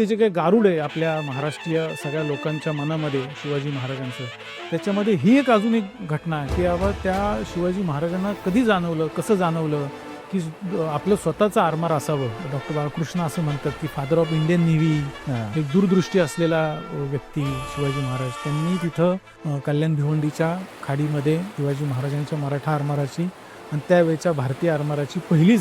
ते जे काही गारुड आहे आपल्या महाराष्ट्रीय सगळ्या लोकांच्या मनामध्ये शिवाजी महाराजांचं त्याच्यामध्ये ही एक अजून एक घटना आहे की बाबा त्या शिवाजी महाराजांना कधी जाणवलं कसं जाणवलं की आपलं स्वतःचं आरमार असावं? डॉक्टर बाळकृष्ण असं म्हणतात की फादर ऑफ इंडियन नेव्ही एक दूरदृष्टी असलेला व्यक्ती शिवाजी महाराज. त्यांनी तिथं कल्याण भिवंडीच्या खाडीमध्ये शिवाजी महाराजांच्या मराठा आरमाराची आणि त्यावेळेच्या भारतीय आरमाराची पहिली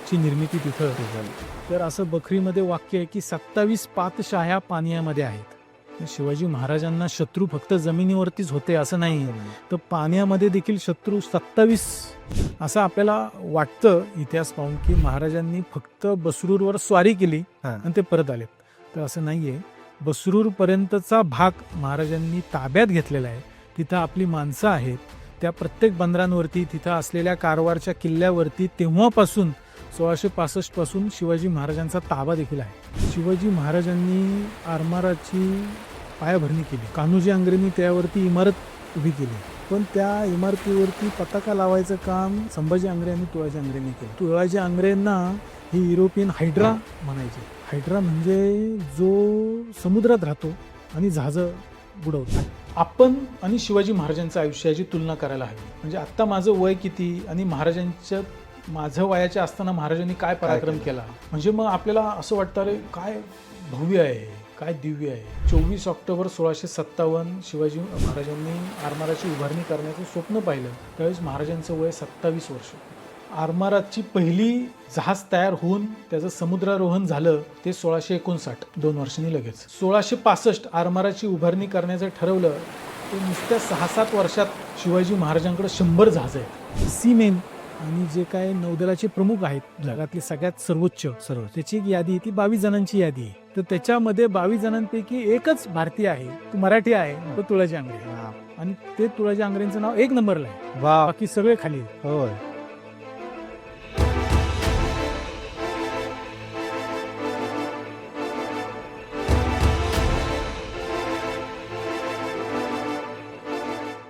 जहाजची निर्मिती तिथं झाली तर असं बखरीमध्ये वाक्य आहे की सत्तावीस पातशाह्या पाण्यामध्ये आहेत. शिवाजी महाराजांना शत्रू फक्त जमिनीवरतीच होते असं नाही. तर पाण्यामध्ये देखील शत्रू सत्तावीस असं आपल्याला वाटतं. इतिहास पाहून की महाराजांनी फक्त बसरूरवर स्वारी केली. आणि ते परत आले. तर असं नाहीये. बसरूर पर्यंतचा भाग महाराजांनी ताब्यात घेतलेला आहे. तिथं आपली माणसं आहेत. त्या प्रत्येक बंदरांवरती तिथं असलेल्या कारवारच्या किल्ल्यावरती तेव्हापासून सोळाशे पासष्टपासून शिवाजी महाराजांचा ताबा देखील आहे. शिवाजी महाराजांनी आरमाराची पायाभरणी केली. कान्होजी आंग्रेंनी त्यावरती इमारत उभी केली. पण त्या इमारतीवरती पताका लावायचं काम संभाजी आंग्रे आणि तुळाजी आंग्रेंनी केलं. तुळाजी आंग्रेंना ही युरोपियन हायड्रा म्हणायचे. हायड्रा म्हणजे जो समुद्रात राहतो आणि जहाजं बुडवतो. आपण आणि शिवाजी महाराजांच्या आयुष्याची तुलना करायला हवी. म्हणजे आत्ता माझं वय किती आणि महाराजांच्या माझं वयाच्या असताना महाराजांनी काय पराक्रम केलं? म्हणजे मग आपल्याला असं वाटतं अरे काय भव्य आहे काय दिव्य आहे? चोवीस ऑक्टोबर सोळाशे सत्तावन्न शिवाजी महाराजांनी आरमाराची उभारणी करण्याचं स्वप्न पाहिलं. त्यावेळेस महाराजांचं वय सत्तावीस वर्ष. आरमाराची पहिली जहाज तयार होऊन त्याचं समुद्रारोहण झालं ते सोळाशे एकोणसाठ दोन वर्षांनी लगेच. सोळाशे पासष्ट आरमाराची उभारणी करण्याचं ठरवलं ते नुसत्या सहा सात वर्षात शिवाजी महाराजांकडे शंभर जहाज आहेत. सीमेन आणि जे काय नौदलाचे प्रमुख आहेत जगातले सगळ्यात सर्वोच्च सर्व. त्याची एक यादी आहे ती बावीस जणांची यादी आहे. तर त्याच्यामध्ये बावीस जणांपैकी एकच भारतीय आहे तो मराठी आहे तो तुळाजी आंग्रे. आणि ते तुळाजी आंग्रेंचं नाव एक नंबरला आहे. वा बाकी सगळे खाली. होय.